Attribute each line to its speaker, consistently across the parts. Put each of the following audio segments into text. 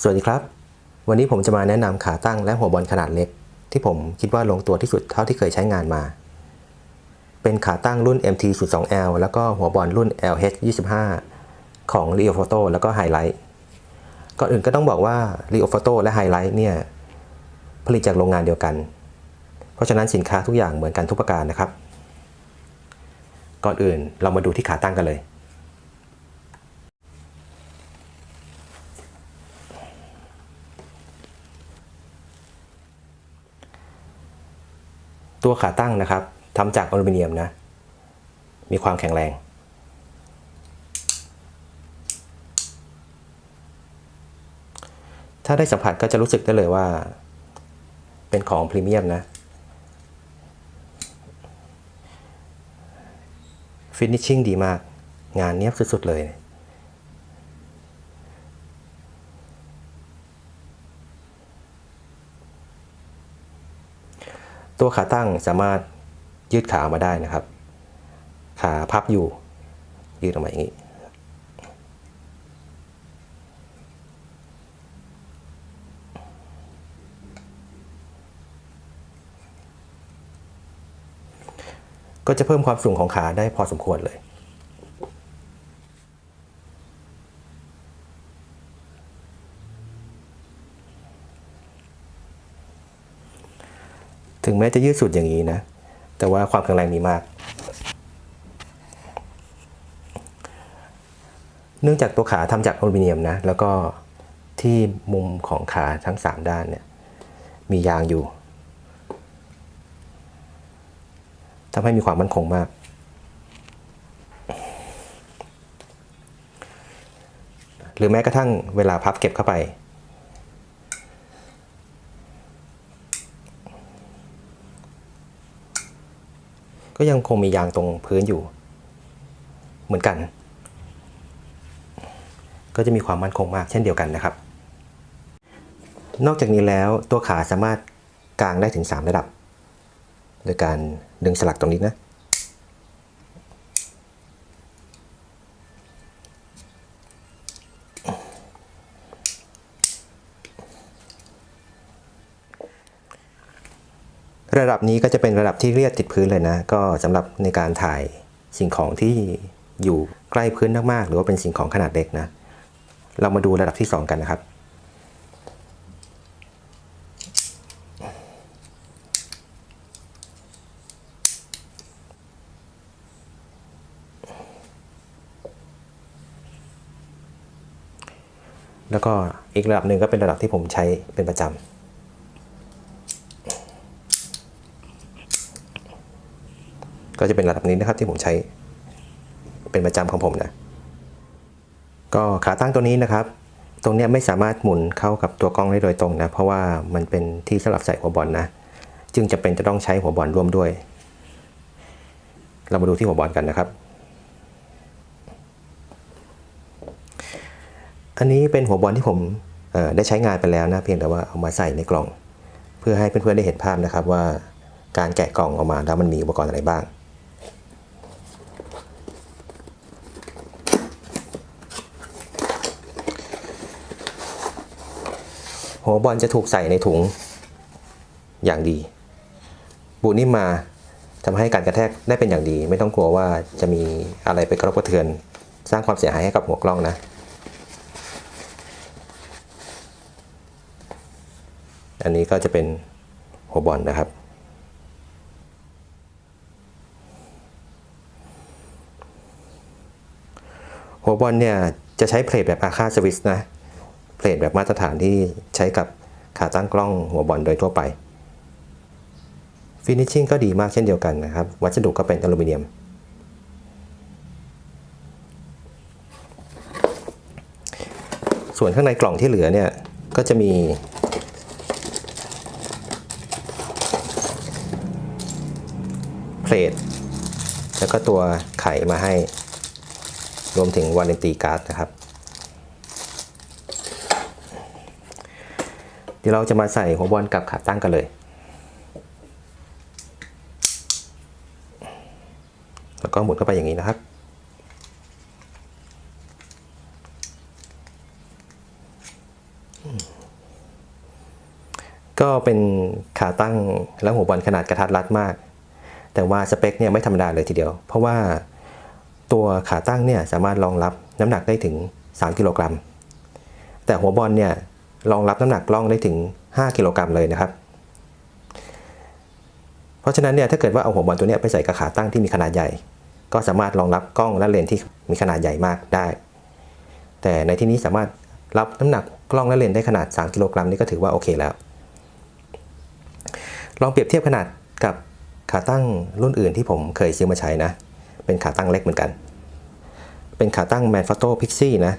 Speaker 1: สวัสดีครับ วันนี้ผมจะมาแนะนำขาตั้งและหัวบอลขนาดเล็ก ที่ผมคิดว่าลงตัวที่สุดเท่าที่เคยใช้งานมา เป็นขาตั้งรุ่น MT02L แล้วก็หัวบอลรุ่น LH25 ของ Rio Photo แล้วก็ Highlight ก่อนอื่นก็ต้องบอกว่า Rio Photo และ Highlight เนี่ยผลิตจากโรงงานเดียวกัน เพราะฉะนั้นสินค้าทุกอย่างเหมือนกันทุกประการนะครับ ก่อนอื่นเรามาดูที่ขาตั้งกันเลย ตัวขาตั้งนะครับทำจากอลูมิเนียมนะ มีความแข็งแรง ถ้าได้สัมผัสก็จะรู้สึกได้เลยว่า เป็นของพรีเมียมนะฟินิชชิ่งดีมาก งานเนี้ยบสุดๆเลย ตัวขาตั้งสามารถยืดขาออกมาได้นะครับ ขาพับอยู่ยืดออกมาอย่างนี้ ก็จะเพิ่มความสูงของขาได้พอสมควรเลย ถึงแม้ จะยืดสุดอย่างนี้นะ แต่ว่าความแข็งแรงมีมาก เนื่องจากตัวขาทำจากอลูมิเนียมนะ แล้วก็ที่มุมของขาทั้ง 3 ด้านเนี่ยมียางอยู่ทำให้มีความมั่นคงมาก หรือแม้กระทั่งเวลาพับเก็บเข้าไป ก็ยังคงมียางตรงพื้นอยู่ เหมือนกัน ก็จะมีความมั่นคงมากเช่นเดียวกันนะครับ นอกจากนี้แล้วตัวขาสามารถกางได้ถึง 3 ระดับ โดยการดึงสลักตรงนี้นะ ระดับนี้ก็จะเป็นระดับที่เรียบติดพื้นเลยนะ ก็สำหรับในการถ่ายสิ่งของที่อยู่ใกล้พื้นมากๆ หรือว่าเป็นสิ่งของขนาดเล็กนะ เรามาดูระดับที่ 2 กันนะครับ แล้วก็อีกระดับหนึ่งก็เป็นระดับที่ผมใช้เป็นประจำ ก็จะเป็นระดับนี้นะครับที่ผมใช้เป็นประจำของผมนะ ก็ขาตั้งตัวนี้นะครับ ตรงนี้ไม่สามารถหมุนเข้ากับตัวกล้องได้โดยตรงนะ เพราะว่ามันเป็นที่สำหรับใส่หัวบอลนะ จึงจะเป็นจะต้องใช้หัวบอลร่วมด้วย เรามาดูที่หัวบอลกันนะครับ อันนี้เป็นหัวบอลที่ผมได้ใช้งานไปแล้วนะ เพียงแต่ว่าเอามาใส่ในกล่อง เพื่อให้เพื่อนๆได้เห็นภาพนะครับว่าการแกะกล่องออกมาแล้วมันมีอุปกรณ์อะไรบ้าง หัวบอลจะถูกใส่ในถุงอย่างดี บูนิ่มมาทำให้การกระแทกได้เป็นอย่างดี ไม่ต้องกลัวว่าจะมีอะไรไปกระทบกระเทือน สร้างความเสียหายให้กับหัวกล้องนะอันนี้ก็จะเป็นหัวบอลนะครับ หัวบอลเนี่ยจะใช้เพลทแบบอาคาสวิสนะ เพลทแบบมาตรฐานที่ใช้กับขาตั้งกล้องหัวบอลโดยทั่วไปฟินิชชิ่งก็ดีมากเช่นเดียวกันนะครับ วัสดุก็เป็นอลูมิเนียม ส่วนข้างในกล่องที่เหลือเนี่ย ก็จะมี เพลทแล้วก็ตัวไขมาให้ รวมถึงวาเลนตีการ์ดนะครับ ดี๋ยวเราจะมาใส่หัวบอลกับขาตั้งกันเลย แล้วก็หมุนเข้าไปอย่างนี้นะครับ ก็เป็นขาตั้งและหัวบอลขนาดกระทัดรัดมาก แต่ว่าสเปคเนี่ยไม่ธรรมดาเลยทีเดียว เพราะว่าตัวขาตั้งเนี่ยสามารถรองรับน้ำหนักได้ถึง 3 กิโลกรัม แต่หัวบอลเนี่ย รองรับน้ำหนักกล้องได้ถึง 5 กิโลกรัมเลยนะครับ เพราะฉะนั้นเนี่ยถ้าเกิดว่าเอาหัวบอลตัวนี้ไปใส่กับขาตั้งที่มีขนาดใหญ่ ก็สามารถรองรับกล้องและเลนที่มีขนาดใหญ่มากได้ แต่ในที่นี้สามารถรับน้ำหนักกล้องและเลนได้ขนาด 3 กิโลกรัมนี่ก็ถือว่าโอเคแล้ว ลองเปรียบเทียบขนาดกับขาตั้งรุ่นอื่นที่ผมเคยซื้อมาใช้นะ เป็นขาตั้งเล็กเหมือนกัน เป็นขาตั้ง Manfrotto Pixie นะ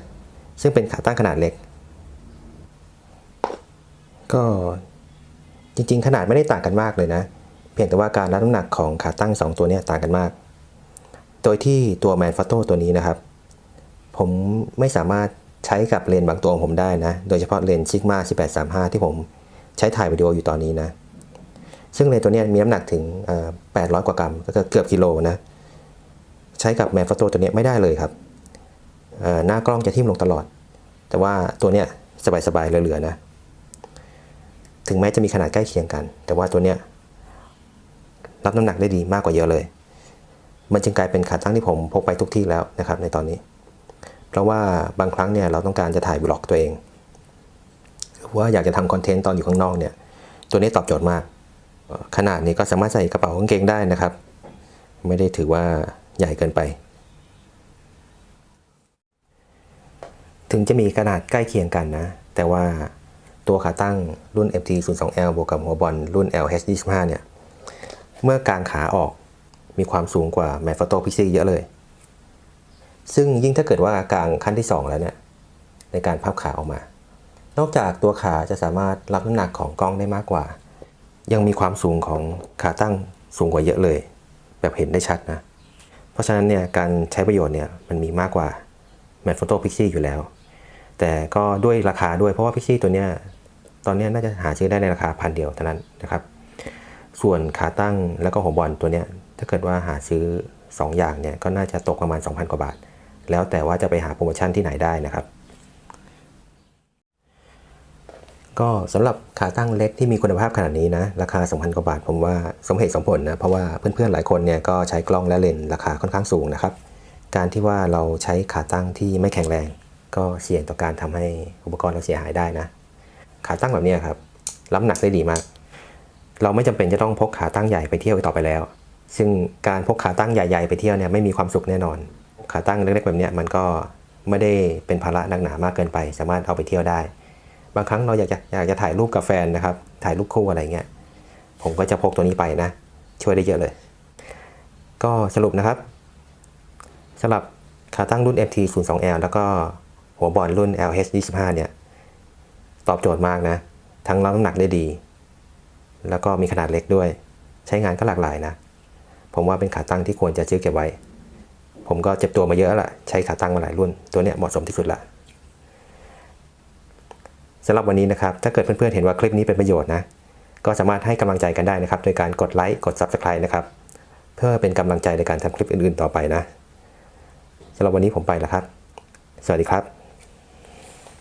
Speaker 1: ซึ่งเป็นขาตั้งขนาดเล็ก ก็จริงๆ ขนาดไม่ได้ต่างกันมากเลยนะ เพียงแต่ว่าการรับน้ำหนักของขาตั้ง 2 ตัวนี้ต่างกันมาก โดยที่ตัว Manfrotto ตัวนี้นะครับ ผมไม่สามารถใช้กับเลนส์บางตัวของผมได้นะ โดยเฉพาะเลนส์ Sigma 1835 ที่ผมใช้ถ่ายวิดีโออยู่ตอนนี้นะ ซึ่งเลนส์ตัวนี้มีน้ำหนักถึง 800 กว่ากรัม ก็เกือบกิโลนะ ใช้กับ Manfrotto ตัวนี้ไม่ได้เลยครับ หน้ากล้องจะทิ่มลงตลอด แต่ว่าตัวเนี้ยสบายๆเหลือๆนะ ถึงแม้จะมีขนาดใกล้เคียงกัน แต่ว่าตัวเนี้ยรับน้ำหนักได้ดีมากกว่าเยอะเลย มันจึงกลายเป็นขาตั้งที่ผมพกไปทุกที่แล้วนะครับในตอนนี้ เพราะว่าบางครั้งเนี่ยเราต้องการจะถ่ายบล็อกตัวเองหรือว่าอยากจะทำคอนเทนต์ตอนอยู่ข้างนอกเนี่ย ตัวนี้ตอบโจทย์มาก ขนาดนี้ก็สามารถใส่กระเป๋ากางเกงได้นะครับ ไม่ได้ถือว่าใหญ่เกินไป ถึงจะมีขนาดใกล้เคียงกันนะ แต่ว่า ตัวขาตั้งรุ่น MT 0 2 L บวกกับหัวบอลรุ่น LH 25 เนี่ย เมื่อกางขาออกมีความสูงกว่า Manfrotto p i x i เยอะเลย ซึ่งยิ่งถ้าเกิดว่ากางขั้นที่ 2 แล้วเนี่ย ในการพับขาออกมา นอกจากตัวขาจะสามารถรับน้ำหนักของกล้องได้มากกว่า ยังมีความสูงของขาตั้งสูงกว่าเยอะเลย แบบเห็นได้ชัดนะ เพราะฉะนั้นเนี่ยการใช้ประโยชน์เนี่ยมันมีมากกว่า Manfrotto p i x i อยู่แล้วแต่ก็ด้วยราคาด้วยเพราะว่า Pixie ตัวเนี้ย ตอนนี้น่าจะหาซื้อได้ในราคาพันเดียวเท่านั้นนะครับ ส่วนขาตั้งแล้วก็หัวบอลตัวเนี้ยถ้าเกิดว่าหาซื้อ 2 อย่างเนี่ยก็น่าจะตกประมาณ 2,000 กว่าบาท แล้วแต่ว่าจะไปหาโปรโมชั่นที่ไหนได้นะครับ ก็สำหรับขาตั้งเล็กที่มีคุณภาพขนาดนี้นะราคา 2,000 กว่าบาท ผมว่าสมเหตุสมผลนะเพราะว่าเพื่อนๆหลายคนเนี่ยก็ใช้กล้องและเลนส์ราคาค่อนข้างสูงนะครับ การที่ว่าเราใช้ขาตั้งที่ไม่แข็งแรง ก็เสี่ยงต่อการทำให้อุปกรณ์เราเสียหายได้นะ ขาตั้งแบบนี้ครับรับหนักได้ดีมาก เราไม่จำเป็นจะต้องพกขาตั้งใหญ่ไปเที่ยวต่อไปแล้ว ซึ่งการพกขาตั้งใหญ่ๆไปเที่ยวเนี่ยไม่มีความสุขแน่นอน ขาตั้งเล็กๆแบบนี้มันก็ไม่ได้เป็นภาระหนักหนามากเกินไป สามารถเอาไปเที่ยวได้ บางครั้งเราอยากจะอยากจะถ่ายรูปกับแฟนนะครับ ถ่ายรูปคู่อะไรเงี้ยผมก็จะพกตัวนี้ไปนะ ช่วยได้เยอะเลย ก็สรุปนะครับสำหรับขาตั้งรุ่น MT 0 2 L แล้วก็หัวบอลรุ่น LH 25 เนี่ย ตอบโจทย์มากนะ ทั้งรับน้ำหนักได้ดี แล้วก็มีขนาดเล็กด้วย ใช้งานก็หลากหลายนะ ผมว่าเป็นขาตั้งที่ควรจะซื้อเก็บไว้ ผมก็เจ็บตัวมาเยอะละใช้ขาตั้งมาหลายรุ่น ตัวเนี้ยเหมาะสมที่สุดละสำหรับวันนี้นะครับ ถ้าเกิดเพื่อนๆเห็นว่าคลิปนี้เป็นประโยชน์นะ ก็สามารถให้กำลังใจกันได้นะครับ โดยการกดไลค์กด Subscribe นะครับ เพื่อเป็นกำลังใจในการทำคลิปอื่นๆต่อไปนะสำหรับวันนี้ผมไปแล้วครับ สวัสดีครับ